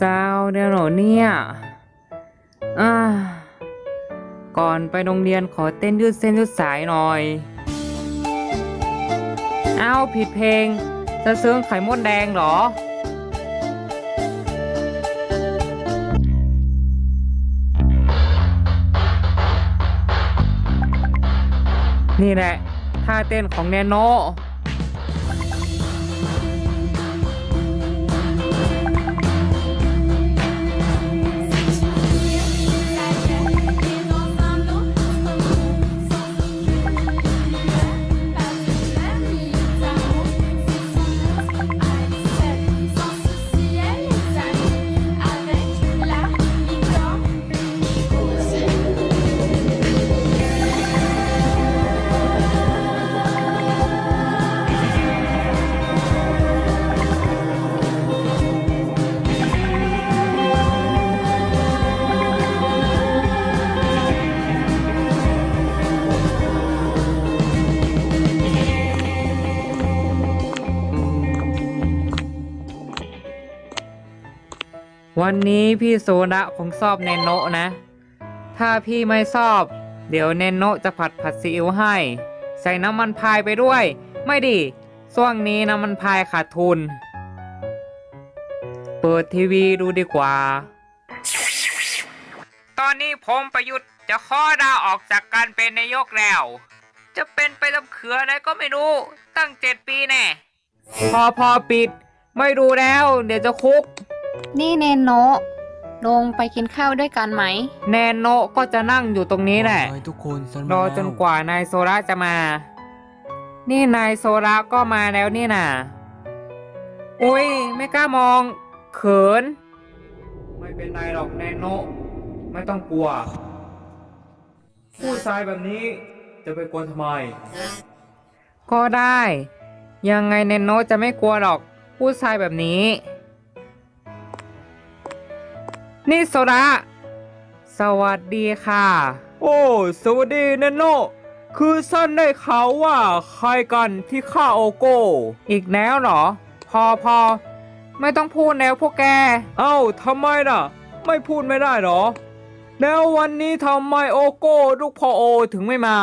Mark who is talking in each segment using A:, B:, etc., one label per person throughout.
A: สาวเดียวหรอเนี่ยอ่าก่อนไปโรงเรียนขอเต้นยืดเส้นยืดสายหน่อย เอาผิดเพลง จะเซิงไข่มดแดงเหรอ นี่แหละท่าเต้นของแนโน วันนี้พี่โซดะคงชอบแนโนะนะ ถ้าพี่ไม่ชอบ เดี๋ยวแนโนะจะผัดผัดซีอิ๊วให้ ใส่น้ำมันพายไปด้วย ไม่ดิช่วงนี้น้ำมันพายขาดทุน เปิดทีวีดูดีกว่า ตอนนี้ผมประยุทธ์จะข้อดาออกจากการเป็นนายกแล้ว จะเป็นไปตำเขืออะไรก็ไม่รู้ ตั้งเจ็ดปีแน่ พอพอปิด ไม่ดูแล้ว เดี๋ยวจะคุก
B: นี่เนนโนะลงไปกินข้าวด้วยกันไหม
A: แนนโนะก็จะนั่งอยู่ตรงนี้แหละ
C: ไปทุกคนฉัน
A: ร
C: มา
A: อ
C: แล้ว
A: จนกว่านายโซระจะมา นี่นายโซระก็มาแล้วนี่น่ะ อุ้ยไม่กล้ามอง เขิน ไม่เป็นไรหรอกแนนโนะไม่ต้องกลัวผู้ชายแบบนี้จะไปกลัวทำไม ก็ได้ ยังไงแนนโนะจะไม่กลัวหรอกผู้ชายแบบนี้ นี่โซระ สวัสดีค่ะ โอ้ สวัสดีแนนโนคือสั้นได้ข่าวว่าใครกันที่ฆ่าโอโก้ อีกแล้วเหรอ พอพอ ไม่ต้องพูดแล้วพวกแก เอ้าทำไมล่ะ ไม่พูดไม่ได้เหรอ แล้ววันนี้ทำไมโอโก้ลูกพ่อโอถึงไม่มา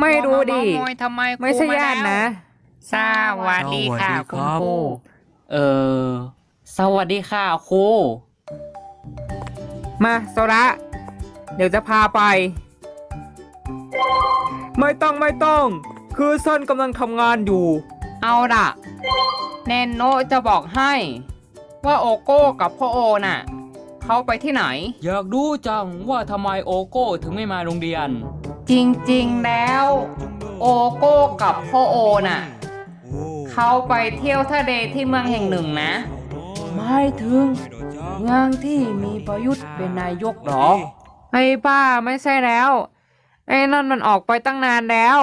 A: ไม่รู้ดิ
B: ทำไม
A: ไม่ใช่ญาตินะ
B: สวัสดีค่ะ
C: สวัส
B: คุณ
C: รับ
B: ครู
A: เออ สวัสดีค่ะครู มาโซระเดี๋ยวจะพาไป ไม่ต้องไม่ต้อง คือเส้นกำลังทำงานอยู่ เอาล่ะ แนนโนจะบอกให้ ว่าโอโก้กับพ่อโอน่ะ เขาไปที่ไหน
C: อยากรู้จังว่าทำไมโอโก้ถึงไม่มาโรงเรียน
A: จริงๆแล้ว โอโก้กับพ่อโอน่ะ เขาไปเที่ยวทะเลที่เมืองแห่งหนึ่งนะ ไม่ถึง เมืองที่มีประยุทธ์เป็นนายกหรอไอ้ป้าไม่ใช่แล้ว ไอ้นั่นมันออกไปตั้งนานแล้ว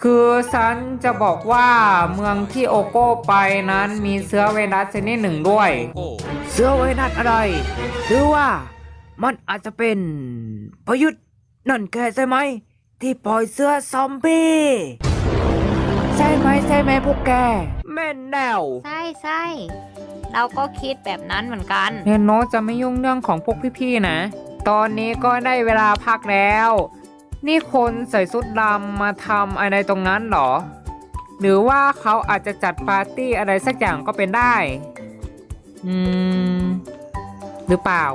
A: คือฉันจะบอกว่าเมืองที่โอโก้ไปนั้นมีเชื้อไวรัสชนิดหนึ่งด้วย เชื้อไวรัสอะไร หรือว่ามันอาจจะเป็นประยุทธ์นั่นแกใช่ไหม ที่ปล่อยเสื้อซอมบี้ใช่ไหมใช่ไหมพวกแก แม่นแนว
B: ใช่ใช่ เราก็คิดแบบนั้นเหมือนกัน
A: เนโนจะไม่ยุ่งเรื่องของพวกพี่ๆนะ ตอนนี้ก็ได้เวลาพักแล้ว นี่คนใส่ชุดดำมาทำอะไรตรงนั้นหรอ หรือว่าเขาอาจจะจัดปาร์ตี้อะไรสักอย่างก็เป็นได้ อืม หรือเปล่า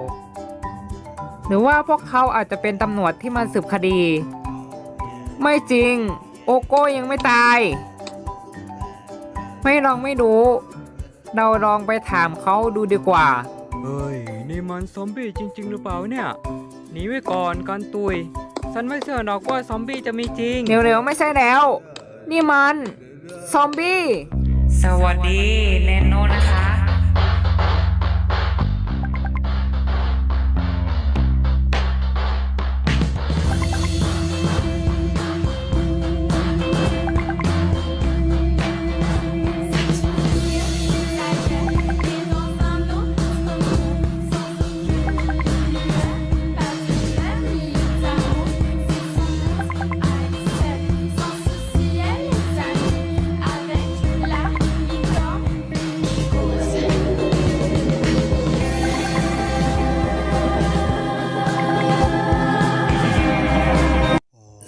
A: หรือว่าพวกเขาอาจจะเป็นตำรวจที่มาสืบคดี ไม่จริง โอโก้ยังไม่ตาย ไม่ลองไม่รู้ เราลองไปถามเขาดูดีกว่า
C: เฮ้ย นี่มันซอมบี้จริง ๆ หรือเปล่าเนี่ย หนีไว้ก่อนกันตุย ฉันไม่เชื่อหรอกว่าซอมบี้จะมีจริง
A: เร็วๆไม่ใช่แล้ว นี่มัน ซอมบี้ สวัสดีแนนโนนะ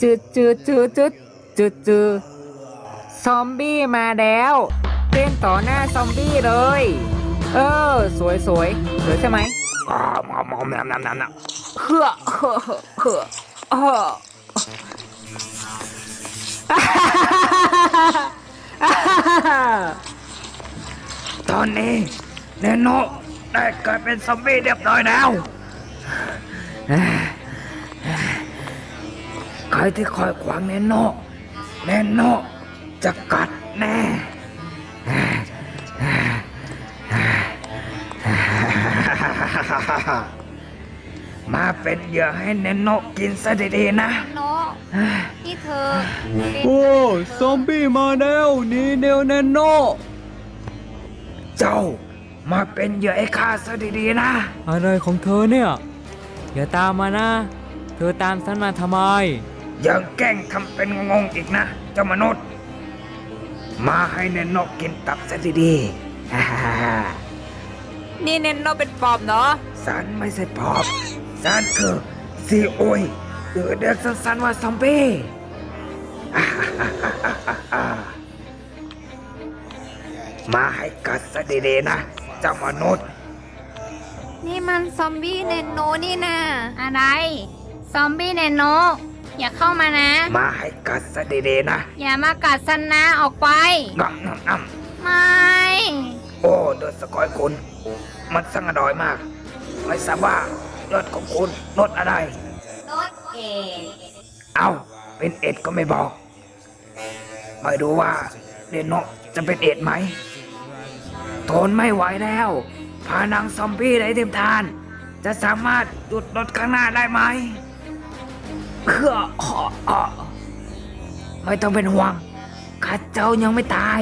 A: จืดจืดจืดจืดจืดจืดซอมบี้มาแล้วเต้นต่อหน้าซอมบี้เลย เออ สวยสวยสวยใช่ไหม
C: อ่ามอมมอมน้ำน้ำน้ำน้ำ
A: เฮือเฮือเฮือเฮือเฮือ
C: ตอนนี้เนโนได้กลายเป็นซอมบี้เรียบร้อยแล้ว ใครที่คอยขวางเนโนเนโนจะกัดแน่ มาเป็นเหยื่อให้เนโนกินซะดีๆนะ
B: โนที่เธอเป็น
C: โอ้ซอมบี้มาแล้วหนี่เดียวแนโนเจ้า มาเป็นเหยื่อไอ้ข้าซะดีๆนะ
D: อะไรของเธอเนี่ย อย่าตามมานะ เธอตามฉันมาทำไม
C: ยังแกล้งทำเป็นงงๆอีกนะ เจ้ามนุษย์ มาให้แนโนกินตับซะดีๆฮ่าฮ่าฮ่า
A: นี่เนนโนเป็นปอบเนาะ
C: สันไม่ใช่ปอบสันคือซีโอยหรือเรียกสั้นๆว่าซอมบี้ฮ่าฮ่าฮ่าฮ่าฮ่ามาให้กัดซะดีๆนะ เจ้ามนุษย์
B: นี่มันซอมบี้เนนโนนี่นะอะไร ซอมบี้เนนโน อย่าเข้ามานะ
C: มาให้กัดซะดีๆนะ
B: อย่ามากัดสันนะออกไป
C: งำงำง
B: ไม่ำ
C: โอ้เดือดสกอยคุณ มันสังอร่อยมาก ไม่ทราบว่ายอดของคุณลดอะไร
B: รถเกต
C: เอา เป็นเอ็ดก็ไม่บอก ไม่รู้ว่าเดนโนจะเป็นเอ็ดไหม ทนไม่ไหวแล้ว พานางซอมบี้ไร้เทียมทาน จะสามารถหยุดรถข้างหน้าได้ไหม เพื่ออออไม่ต้องเป็นห่วงข้าเจ้ายังไม่ตาย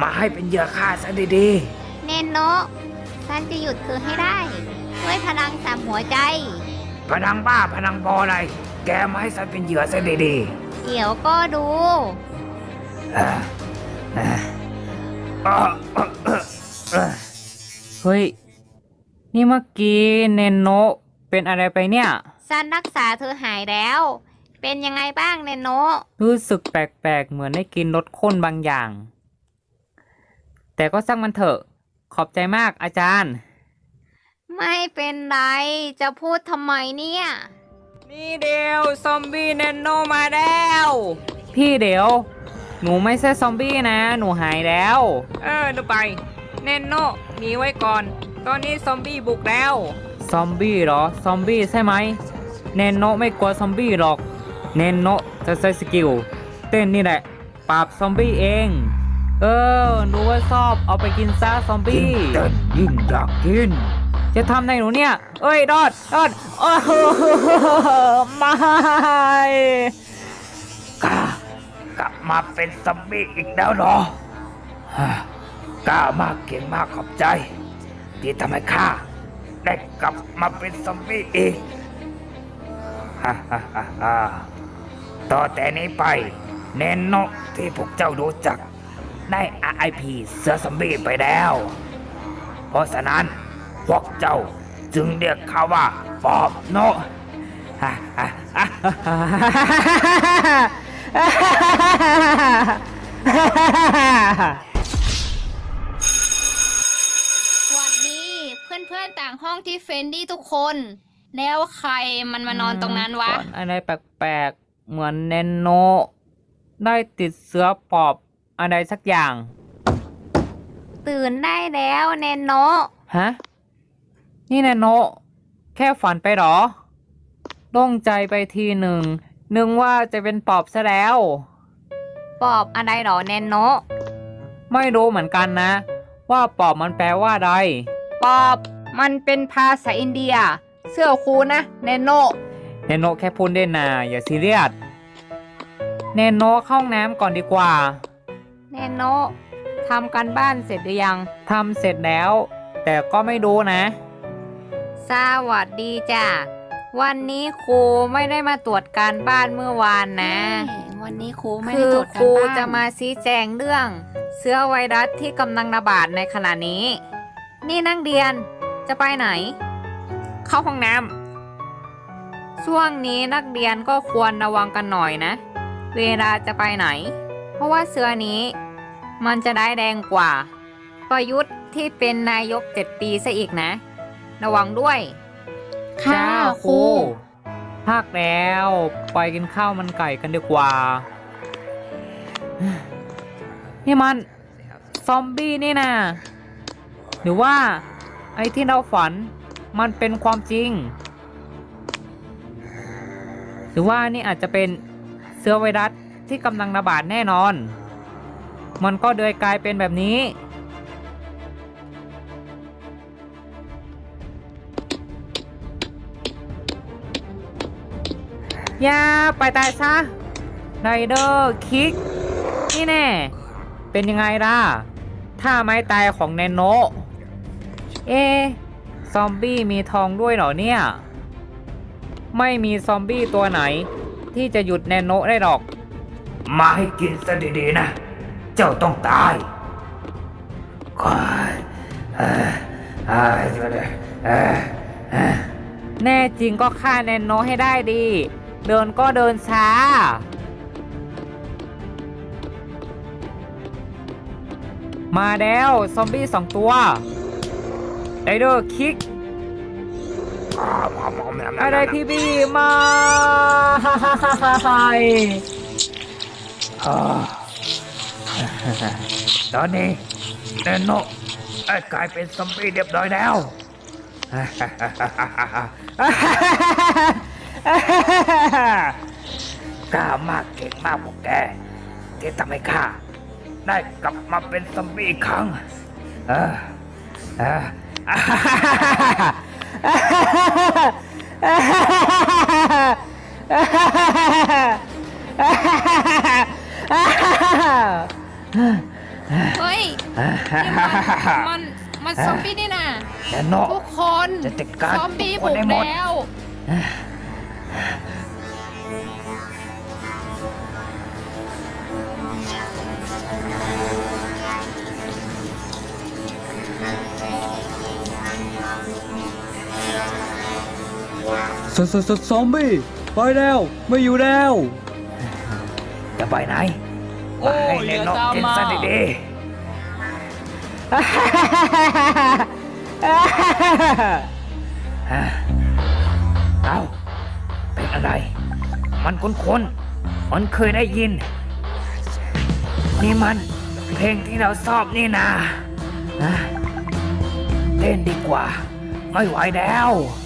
C: มาให้เป็นเหยื่อข้าซะดี
B: เนนโนฉันจะหยุดเธอให้ได้ ด้วยพลังสามหัวใจ
C: ๆพนังบ้าพนังบออะไร แกมาให้ฉันเป็นเหยื่อซะดี
B: เดี๋ยวก็ดู
C: ๆเอ่อเอ่อเอ่อเอ่อเอ่อเอ่อ
A: เฮ้ย นี่เมื่อกี้เนนโนเป็นอะไรไปเนี่ย
B: ซันรักษาเธอหายแล้ว เป็นยังไงบ้างเนนโน
A: รู้สึกแปลกๆ เหมือนได้กินรสข้นบางอย่าง แต่ก็สร้างมันเถอะ ขอบใจมากอาจารย์
B: ไม่เป็นไร จะพูดทำไมเนี่ย
A: นี่เดียวซอมบี้เนนโนมาแล้ว พี่เดี๋ยว หนูไม่ใช่ซอมบี้นะ หนูหายแล้ว เออดูไปเนนโนหนีไว้ก่อน ตอนนี้ซอมบี้บุกแล้ว ซอมบี้เหรอ ซอมบี้ใช่ไหม เนนโนไม่กลัวซอมบี้หรอก เนนโนจะใช้สกิลเต้นนี่แหละปราบซอมบี้เอง เออหนูว่าชอบเอาไปกินซะซอมบี้
C: ยิ่งเต้นยิ่งอยากกิน
A: จะทำในหนูเนี่ย เอ้ยรอดรอดโอ้โหไม่
C: กล้ากลับมาเป็นซอมบี้อีกแล้วเหรอฮะกล้ามากเก่งมากขอบใจ ที่ทำให้ข้าได้กลับมาเป็นซอมบี้อีกฮ่าฮ่าฮ่าฮ่า ต่อแต่นี้ไป เนนโนที่พวกเจ้ารู้จักได้ RIP เสือซอมบีไปแล้ว เพราะฉะนั้นพวกเจ้าจึงเรียกเขาว่าปอบโนาฮ่าฮ่า
B: สวัสดีเพื่อนๆต่างห้องที่เฟนดี้ทุกคน แล้วใครมันมานอนตรงนั้นวะ
A: อะไรแปลกๆ เหมือนเนนโน ได้ติดเสือปอบอะไรสักอย่าง
B: ตื่นได้แล้วเนนโน
A: ฮะ นี่เนนโน แค่ฝันไปเหรอโล่งใจไปทีหนึ่ง นึกว่าจะเป็นปอบซะแล้ว
B: ปอบอะไรหรอเนนโน
A: ไม่รู้เหมือนกันนะ ว่าปอบมันแปลว่าอะไร ปอบมันเป็นภาษาอินเดีย เสื้อคูนะเนโนเนโนแค่พูดเล่นนะอย่าซีเรียสเนโนเข้าห้องน้ำก่อนดีกว่าเนโนทำกันบ้านเสร็จหรือยังทำเสร็จแล้ว แต่ก็ไม่รู้นะ สวัสดีจ้ะวันนี้ครูไม่ได้มาตรวจการบ้านเมื่อวานนะ
B: วันนี้ครูไม่
A: คื
B: ได้
A: อ
B: ตรวจ
A: ค
B: การ
A: รู
B: บ้าน
A: จะมาชี้แจงเรื่อง เชื้อไวรัสที่กำลังระบาดในขณะนี้ นี่นั่งเรียนจะไปไหน เข้าห้องน้ำ
E: ช่วงนี้นักเรียนก็ควรระวังกันหน่อยนะ เวลาจะไปไหน เพราะว่าเสื้อนี้ มันจะได้แดงกว่า ประยุทธ์ที่เป็นนายกเจ็ดปีซะอีกนะ ระวังด้วย
A: จ้าครูภาคแล้ว ไปกินข้าวมันไก่กันดีกว่า นี่มัน ซอมบี้นี่นะหรือว่า ไอ้ที่เราฝัน มันเป็นความจริง หรือว่านี่อาจจะเป็นเชื้อไวรัสที่กำลังระบาดแน่นอน มันก็เลยกลายเป็นแบบนี้ อย่าไปตายซะไรเดอร์คิก นี่แน่ เป็นยังไงล่ะ ถ้าไม้ตายของแนนโน เอ ซอมบี้มีทองด้วยเหรอเนี่ย ไม่มีซอมบี้ตัวไหน ที่จะหยุดแนนโนได้หรอก
C: มาให้กินซะดีๆนะ เจ้าต้องตาย
A: แน่จริงก็ฆ่าแนนโนให้ได้ดี เดินก็เดินช้ามาแล้ว ซอมบี้สองตัว ไรเดคิกอะไรพี่บีมา
C: ตอนนี้แนโนกลายเป็นซอมบี้เรียบร้อยแล้วกล้ามากเก่งมากพวกแกที่ทำให้ข้าได้กลับมาเป็นซอมบี้อีกครั้ง เออเออ
B: เฮ้ยนี่มันมันมันซอมบี้นี่นะ
C: แนนโน
B: ทุกคน
C: จะจัดการ
B: ซอมบี้
C: ทุกค
B: บุ
C: น
B: ก
C: ให้หมด
B: แล้ว
A: สสสซอมบี้ไปแล้ว ไม่อยู่แล้ว
C: จะไปไหน
A: โอ้
C: มาให้แนนโน
A: อย่าตาม
C: กิน
A: มา
C: ซะดีๆเอ้าเป็นอะไร มันคุ้นๆมันเคยได้ยิน นี่มันเพลงที่เราชอบนี่นาฮะเต้นดีกว่า ไม่ไหวแล้ว
B: เ